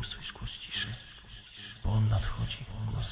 Usłysz głos ciszy, bo on nadchodzi, głos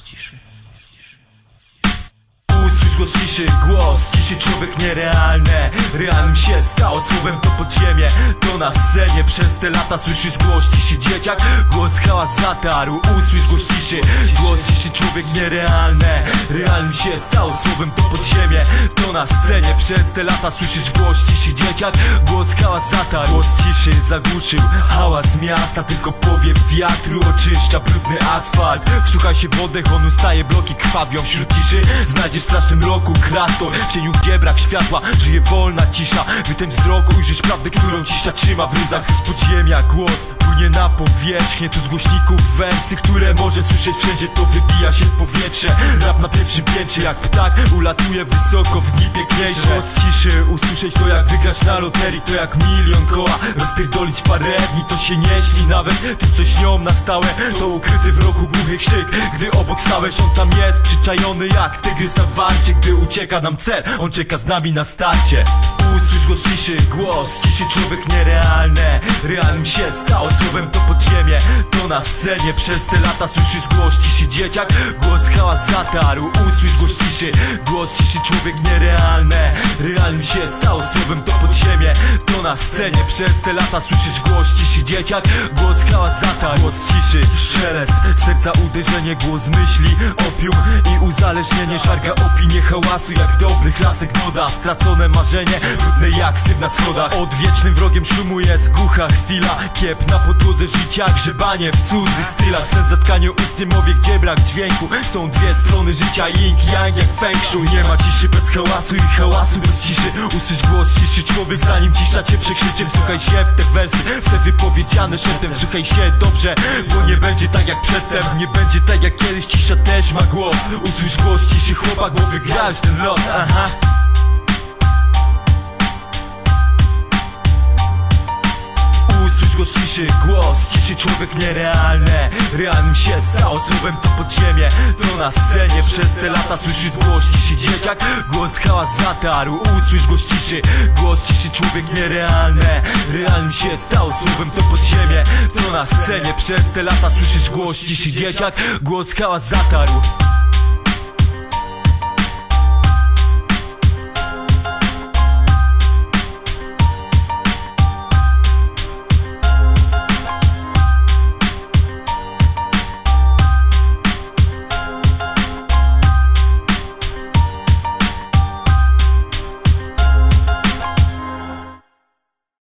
Usłysz głos ciszy, głos ciszy, człowiek nierealne Realnym się stało, słowem to podziemie To na scenie. Przez te lata słyszysz głos ciszy Dzieciak, głos hałas zatarł Usłysz głos ciszy, głos ciszy, człowiek nierealne Realnym się stało, słowem to podziemie To na scenie. Przez te lata słyszysz głos ciszy Dzieciak, głos hałas zatarł Głos ciszy zagłuszył hałas miasta Tylko powiew wiatru. Oczyszcza brudny asfalt Wsłuchaj się w oddech, on ustaje, bloki krwawią wśród ciszy. Znajdziesz w roku kraton W cieniu gdzie brak światła, żyje wolna cisza. Wytem wzroku ujrzysz prawdę, którą cisza trzyma w ryzach. Z podziemia głos płynie na powierzchnię. Tu z głośników wersy, które może słyszeć wszędzie To wybija się w powietrze. Rap na pierwszym piętrze jak ptak Ulatuje wysoko w dni piękniejsze. Głos ciszy, usłyszeć to jak wygrać na loterii To jak milion koła, rozpierdolić parę dni To się nie śni. Nawet tym co śnią na stałe To ukryty w roku głuchy krzyk. Gdy obok stałeś, on tam jest przyczajony jak tygrys na warcie Gdy ucieka nam cel, on czeka z nami na starcie. Usłysz głos ciszy, głos ciszy człowiek nierealne Realnym się stało, słowem to podziemie To na scenie. Przez te lata słyszysz głos ciszy dzieciak. Głos hałas zatarł, usłysz głos ciszy. Głos ciszy człowiek nierealne Realnym się stało, słowem to podziemie Na scenie. Przez te lata słyszysz głos ciszy dzieciak Głos hałas zatarł, głos ciszy. Szelest serca uderzenie, głos myśli Opium i uzależnienie. Szarga opinie hałasu jak dobry klasyk doda Stracone marzenie, brudne jak syf na schodach. Odwiecznym wrogiem szumu jest głucha chwila. Kiep na podłodze życia, grzebanie w cudzych stylach. Sen zatkanie ust mowie, gdzie brak dźwięku. Są dwie strony życia, yin yang jak feng shui. Nie ma ciszy bez hałasu i hałasu bez ciszy. Usłysz głos ciszy człowiek, zanim cisza cię przekrzyczy Wsłuchaj się w te wersy, w te wypowiedziane szeptem Wsłuchaj się dobrze, bo nie będzie tak jak przedtem. Nie będzie tak jak kiedyś, cisza też ma głos. Usłysz głos ciszy chłopak, bo wygrasz ten los, aha Głos ciszy, głos ciszy człowiek nierealne Realnym się stało, słowem to podziemie To na scenie przez te lata słyszysz głos ciszy dzieciak. Głos hałas zatarł, usłysz głos ciszy. Głos ciszy człowiek nierealne Realnym się stało, słowem to podziemie To na scenie przez te lata słyszysz głos ciszy dzieciak. Głos hałas zatarł